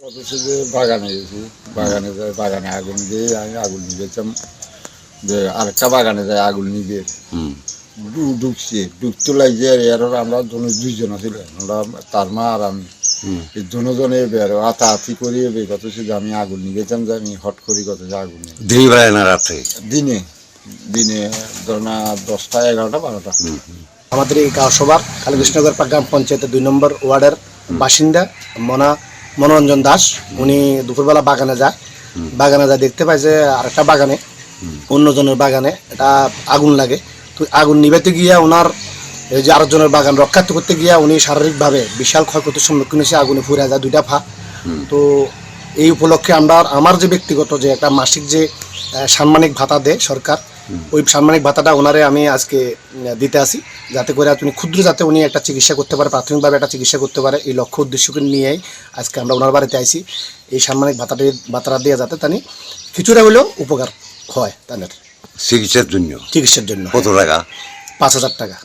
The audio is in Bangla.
অথচ যে বাগানে গেছি বাগানে যাই বাগানে আগুন দিয়ে আমি আগুন নিবেছিলাম যে আরেকটা বাগানে যাই আগুন নিবে হুম। ডু- ঢুকছি ঢুকতে লাগছে এর আমরা দুজন দুইজন ছিলাম আমরা তার মা আর আমি। এই দুজনে বের হাতাহাতি করি বের কত যে আমি আগুন নিবেছিলাম যে আমি হট করি কত যে আগুন দিনই বেলায় না রাত্রে? দিনে দিনে ধর না দশটা এগারোটা বারোটা। আমাদের এই গাঁওসভার কালীকৃষ্ণনগর গ্রাম পঞ্চায়েতের দুই নম্বর ওয়ার্ডের বাসিন্দা মনা মনোরঞ্জন দাস উনি দুপুরবেলা বাগানে যায়। বাগানে যায় দেখতে পায় যে আরেকটা বাগানে অন্যজনের বাগানে এটা আগুন লাগে। তো আগুন নিভাতে গিয়া ওনার এই যে আরেকজনের বাগান রক্ষার্থ করতে গিয়া উনি শারীরিকভাবে বিশাল ক্ষয়ক্ষতির সম্মুখীন হয়েছে আগুনে ফুরে যায় দুইটা ফা তো এই উপলক্ষে আমরা আমার যে ব্যক্তিগত যে একটা মাসিক যে সাম্মানিক ভাতা দেয় সরকার ওই সাম্মানিক ভাতাটা ওনারে আমি আজকে দিতে আসি। যাতে করে উনি ক্ষুদ্র যাতে উনি একটা চিকিৎসা করতে পারে প্রাথমিকভাবে একটা চিকিৎসা করতে পারে এই লক্ষ্য উদ্দেশ্যকে নিয়েই আজকে আমরা ওনার বাড়িতে আইছি। এই সাম্মানিক ভাতাটি ভাতাটা দিয়ে যাতে তানি কিছুটা হলেও উপকার হয় তাদের চিকিৎসার জন্য? চিকিৎসার জন্য। কত টাকা? পাঁচ হাজার টাকা।